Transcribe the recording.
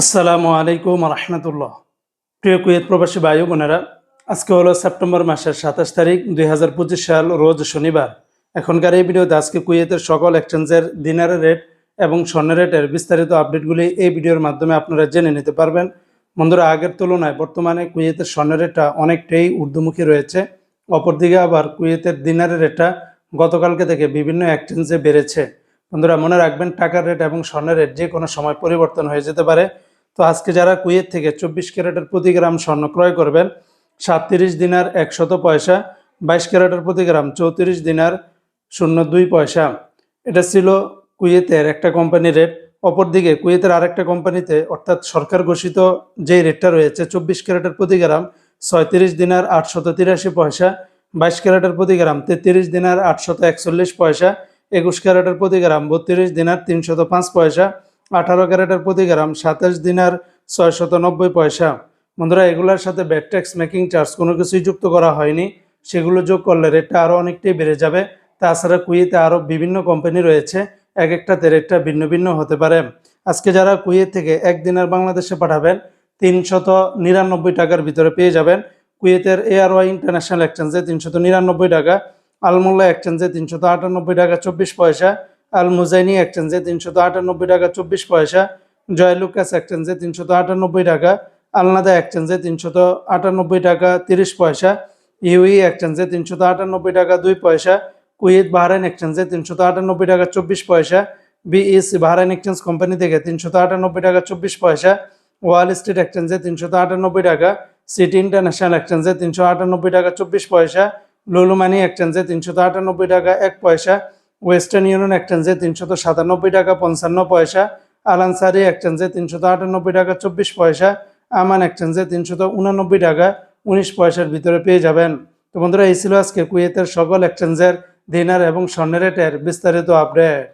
আসসালামু আলাইকুম রহমতুল্লাহ প্রিয় কুয়েত প্রবাসী বায়ু বোনেরা, আজকে হলো সেপ্টেম্বর মাসের সাতাশ তারিখ, দুই হাজার পঁচিশ সাল, রোজ শনিবার। এখনকার এই ভিডিওতে আজকে কুয়েতের সকল এক্সচেঞ্জের দিনারের রেট এবং স্বর্ণের রেটের বিস্তারিত আপডেটগুলি এই ভিডিওর মাধ্যমে আপনারা জেনে নিতে পারবেন। বন্ধুরা, আগের তুলনায় বর্তমানে কুয়েতের স্বর্ণের রেটটা অনেকটাই ঊর্ধ্বমুখী রয়েছে। অপরদিকে আবার কুয়েতের দিনারের রেটটা গতকালকে থেকে বিভিন্ন এক্সচেঞ্জে বেড়েছে। বন্ধুরা, মনে রাখবেন, টাকার রেট এবং স্বর্ণের রেট যে কোনো সময় পরিবর্তন হয়ে যেতে পারে। তো আজকে যারা কুয়েত থেকে চব্বিশ ক্যারেটের প্রতি গ্রাম স্বর্ণ ক্রয় করবেন, সাতত্রিশ দিনার একশত পয়সা, বাইশ ক্যারেটের প্রতি গ্রাম চৌত্রিশ দিনার শূন্য দুই পয়সা। এটা ছিল কুয়েতের একটা কোম্পানির রেট। অপরদিকে কুয়েতের আরেকটা কোম্পানিতে, অর্থাৎ সরকার ঘোষিত যেই রেটটা রয়েছে, চব্বিশ ক্যারেটের প্রতি গ্রাম ছয়ত্রিশ দিনার আটশত তিরাশি পয়সা, বাইশ ক্যারেটের প্রতি গ্রাম তেত্রিশ দিনার আটশত একচল্লিশ পয়সা, একুশ ক্যারেটের প্রতি গ্রাম বত্রিশ দিনার তিনশত পাঁচ পয়সা আঠারো ক্যারেটের প্রতি গ্রাম, সাতাশ দিনার ছয়শত নব্বই পয়সা। বন্ধুরা, এগুলোর সাথে ব্যাট ট্যাক্স, মেকিং চার্জ কোনো কিছুই যুক্ত করা হয়নি। সেগুলো যোগ করলে রেটটা আরও অনেকটাই বেড়ে যাবে। তাছাড়া কুয়েতে আরও বিভিন্ন কোম্পানি রয়েছে। এক একটাতে রেটটা ভিন্ন ভিন্ন হতে পারে। আজকে যারা কুয়েত থেকে এক দিনের বাংলাদেশে পাঠাবেন, তিনশত নিরানব্বই টাকার ভিতরে পেয়ে যাবেন। কুয়েতের এআরওয়াই ইন্টারন্যাশনাল এক্সচেঞ্জে তিনশত নিরানব্বই টাকা, আলমোল্লা এক্সচেঞ্জে তিনশত আটানব্বই টাকা, চব্বিশ পয়সা। আল মুজাইনি এক্সচেঞ্জে তিনশত আটানব্বই টাকা, চব্বিশ পয়সা। জয়লুকাস এক্সচেঞ্জে তিনশত আটানব্বই টাকা। আলনাদা এক্সচেঞ্জে তিনশত আটানব্বই টাকা, তিরিশ পয়সা। ইউই এক্সচেঞ্জে তিনশত আটানব্বই টাকা, দুই পয়সা। কুয়েত বাহরাইন এক্সচেঞ্জে তিনশত আটানব্বই টাকা, চব্বিশ পয়সা। বিএসসি বাহরাইন এক্সচেঞ্জ কোম্পানি থেকে তিনশত আটানব্বই টাকা, চব্বিশ পয়সা। ওয়াল স্ট্রিট এক্সচেঞ্জে তিনশত আটানব্বই টাকা। সিটি ইন্টারন্যাশনাল এক্সচেঞ্জে তিনশো আটানব্বই টাকা, চব্বিশ পয়সা। লুলুমানি এক্সচেঞ্জে তিনশত আটানব্বই টাকা, এক পয়সা। ওয়েস্টার্ন ইউনিয়ন এক্সচেঞ্জে তিনশত সাতানব্বই টাকা পঞ্চান্ন পয়সা, আলানসারি এক্সচেঞ্জে তিনশত আটানব্বই টাকা চব্বিশ পয়সা, আমান এক্সচেঞ্জে তিনশত উনানব্বই টাকা উনিশ পয়সার ভিতরে পেয়ে যাবেন। তো বন্ধুরা, এই ছিল আজকে কুয়েতের সকল এক্সচেঞ্জের দিনার এবং স্বর্ণের রেটের বিস্তারিত আপডেট।